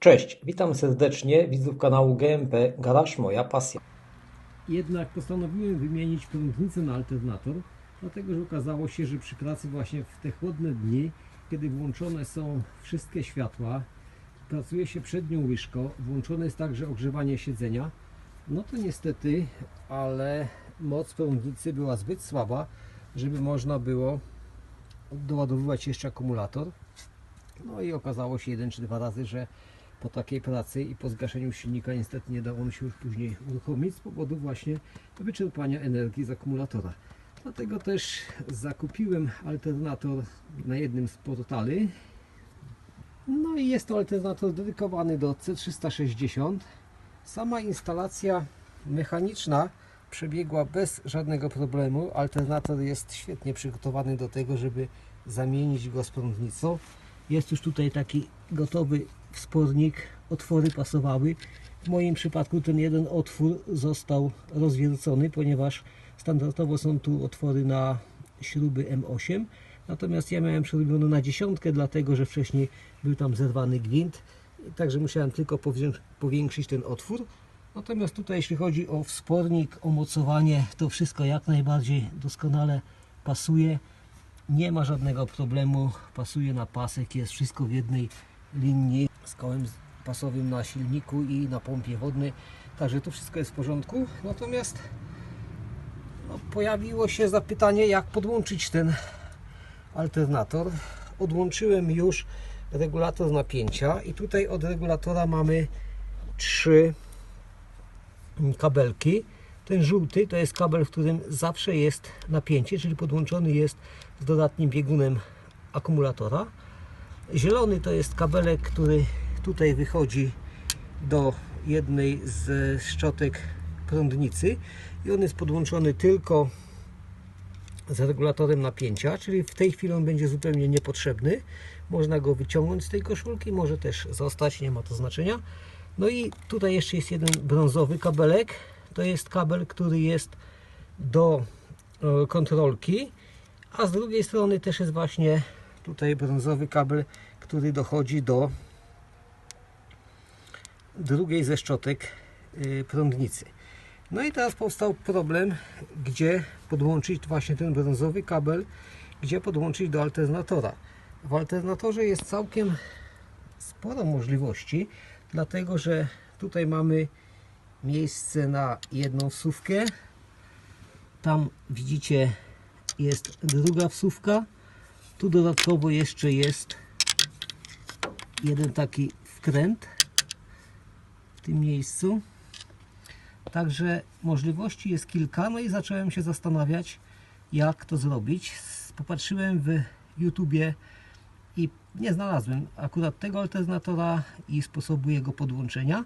Cześć, witam serdecznie widzów kanału GMP Garaż Moja Pasja. Jednak postanowiłem wymienić prądnicę na alternator, dlatego że okazało się, że przy pracy właśnie w te chłodne dni, kiedy włączone są wszystkie światła, pracuje się przednią łyżką, włączone jest także ogrzewanie siedzenia, no to niestety, ale moc prądnicy była zbyt słaba, żeby można było doładowywać jeszcze akumulator. No i okazało się jeden czy dwa razy, że po takiej pracy i po zgaszeniu silnika niestety nie dało on się już później uruchomić z powodu właśnie wyczerpania energii z akumulatora. Dlatego też zakupiłem alternator na jednym z portali. No i jest to alternator dedykowany do C360. Sama instalacja mechaniczna przebiegła bez żadnego problemu. Alternator jest świetnie przygotowany do tego, żeby zamienić go z prądnicą. Jest już tutaj taki gotowy wspornik, otwory pasowały. W moim przypadku ten jeden otwór został rozwiercony, ponieważ standardowo są tu otwory na śruby M8. Natomiast ja miałem przerobione na dziesiątkę, dlatego że wcześniej był tam zerwany gwint. Także musiałem tylko powię- powiększyć ten otwór. Natomiast tutaj jeśli chodzi o wspornik, o mocowanie, to wszystko jak najbardziej doskonale pasuje. Nie ma żadnego problemu, pasuje na pasek, jest wszystko w jednej linii z kołem pasowym na silniku i na pompie wodnej. Także to wszystko jest w porządku. Natomiast no, pojawiło się zapytanie, jak podłączyć ten alternator. Odłączyłem już regulator napięcia i tutaj od regulatora mamy trzy kabelki. Ten żółty to jest kabel, w którym zawsze jest napięcie, czyli podłączony jest z dodatnim biegunem akumulatora. Zielony to jest kabelek, który tutaj wychodzi do jednej z szczotek prądnicy i on jest podłączony tylko z regulatorem napięcia, czyli w tej chwili on będzie zupełnie niepotrzebny. Można go wyciągnąć z tej koszulki, może też zostać, nie ma to znaczenia. No i tutaj jeszcze jest jeden brązowy kabelek. To jest kabel, który jest do e, kontrolki, a z drugiej strony też jest właśnie tutaj brązowy kabel, który dochodzi do drugiej ze szczotek y, prądnicy. No i teraz powstał problem, gdzie podłączyć właśnie ten brązowy kabel, gdzie podłączyć do alternatora. W alternatorze jest całkiem sporo możliwości, dlatego że tutaj mamy miejsce na jedną wsówkę. Tam widzicie jest druga wsówka. Tu dodatkowo jeszcze jest jeden taki wkręt w tym miejscu. Także możliwości jest kilka, no i zacząłem się zastanawiać, jak to zrobić. Popatrzyłem w YouTubie i nie znalazłem akurat tego alternatora i sposobu jego podłączenia.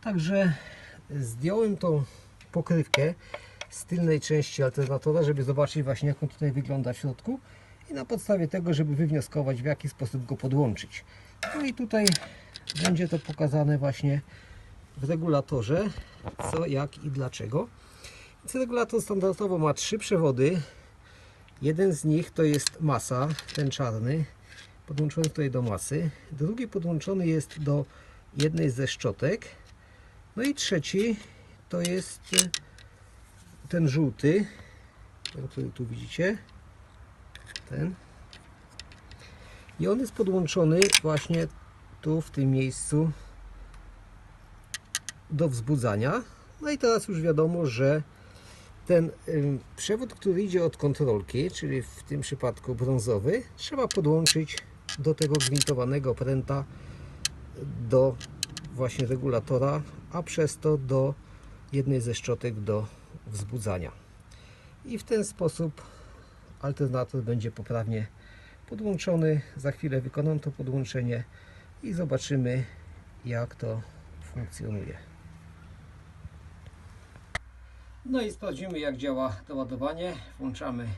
Także zdjąłem tą pokrywkę z tylnej części alternatora, żeby zobaczyć właśnie jak on tutaj wygląda w środku i na podstawie tego, żeby wywnioskować w jaki sposób go podłączyć. No i tutaj będzie to pokazane właśnie w regulatorze, co, jak i dlaczego. Więc regulator standardowo ma trzy przewody. Jeden z nich to jest masa, ten czarny, podłączony tutaj do masy. Drugi podłączony jest do jednej ze szczotek. No i trzeci to jest ten żółty, ten, który tu widzicie. Ten. I on jest podłączony właśnie tu w tym miejscu do wzbudzania. No i teraz już wiadomo, że ten przewód, który idzie od kontrolki, czyli w tym przypadku brązowy, trzeba podłączyć do tego gwintowanego pręta do właśnie regulatora, a przez to do jednej ze szczotek do wzbudzania. I w ten sposób alternator będzie poprawnie podłączony. Za chwilę wykonam to podłączenie i zobaczymy jak to funkcjonuje. No i sprawdzimy jak działa doładowanie. Włączamy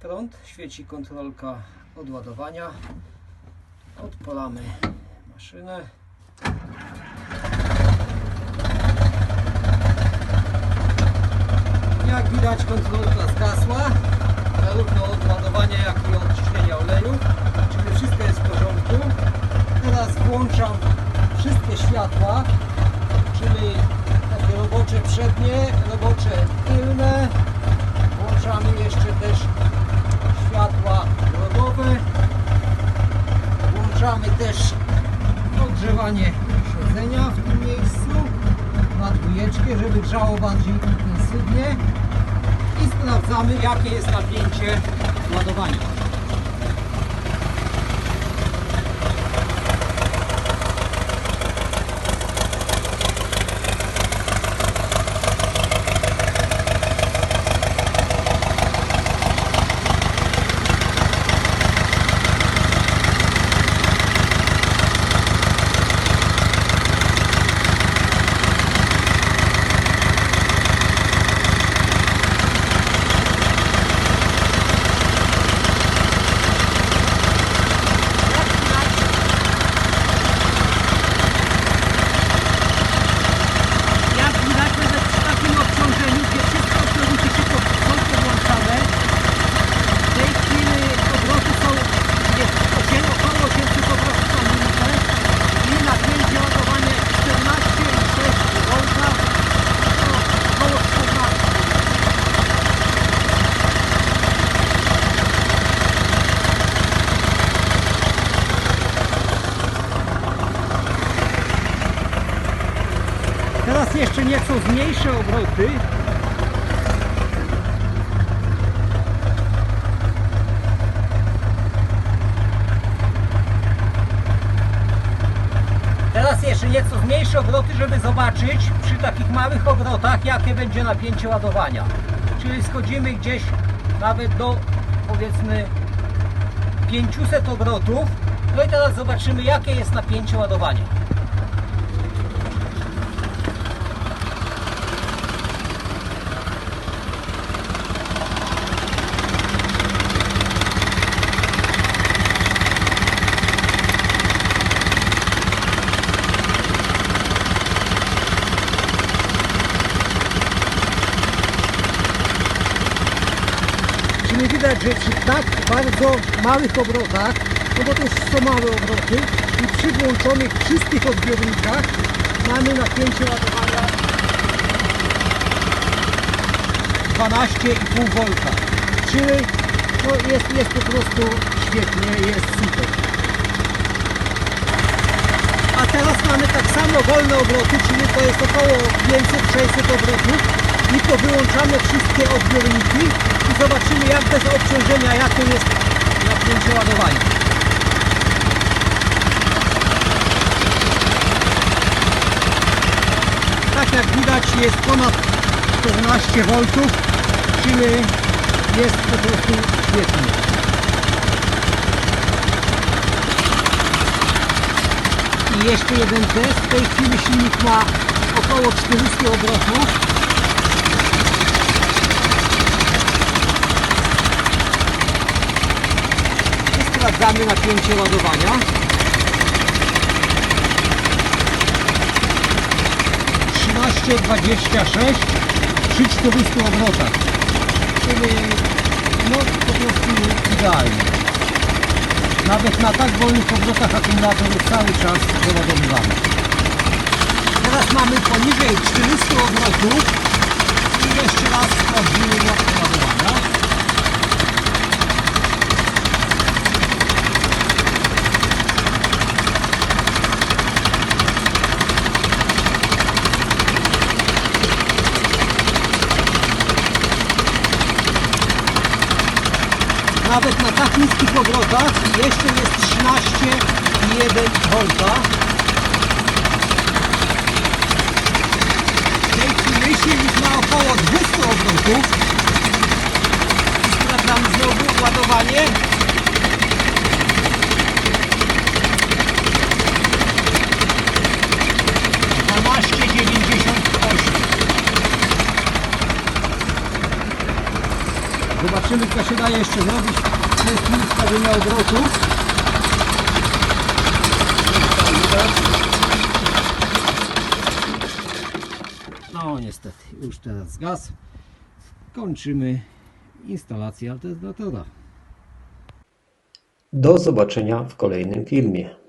prąd, świeci kontrolka odładowania. Odpalamy maszynę. Jak widać kontrolka zgasła, zarówno od ładowania jak i od oleju, czyli wszystko jest w porządku. Teraz włączam wszystkie światła, czyli takie robocze przednie, robocze tylne. Włączamy jeszcze też światła rodowe. Włączamy też ogrzewanie w tym miejscu na dwójeczkę, żeby grzało bardziej intensywnie i sprawdzamy jakie jest napięcie ładowania. Jak widać nawet przy takim obciążeniu, gdzie wszystko obciążniki szybko są podłączane, w tej chwili obroty są jest osiem- około 800 obrotów na minutę i napięcie ładowania 14,6 V to około 14. Teraz jeszcze nieco zmniejszę obroty. Teraz jeszcze nieco zmniejszę obroty, żeby zobaczyć przy takich małych obrotach, jakie będzie napięcie ładowania. Czyli schodzimy gdzieś nawet do powiedzmy 500 obrotów. No i teraz zobaczymy, jakie jest napięcie ładowania. Czyli widać, że przy tak bardzo małych obrotach, no bo to już są małe obroty i przy włączonych wszystkich odbiornikach mamy napięcie ładowania 12,5 V. Czyli no jest, jest po prostu świetnie, jest super. A teraz mamy tak samo wolne obroty, czyli to jest około 500-600 obrotów i to wyłączamy wszystkie odbiorniki i zobaczymy jak bez obciążenia jakie jest napięcie ładowania. Tak jak widać jest ponad 14 V, czyli jest po prostu świetnie. I jeszcze jeden test. W tej chwili silnik ma około 400 obrotów. I sprawdzamy napięcie ładowania. Trzynaście dwadzieścia sześć przy 400 obrotach. Czyli no po prostu idealnie. Nawet na tak wolnych obrotach akumulator cały czas doładowywany. Teraz mamy poniżej 400 obrotów i jeszcze raz sprawdzimy jak ładowania. Nawet na tak niskich obrotach jeszcze jest 13,1 V. W tej silnik ma około 200 obrotów. Sprawdzamy znowu ładowanie. Zobaczymy co się daje jeszcze zrobić w tej chwili ustawienia obrotów. No niestety, już teraz zgasł. Kończymy instalację alternatora. Do zobaczenia w kolejnym filmie.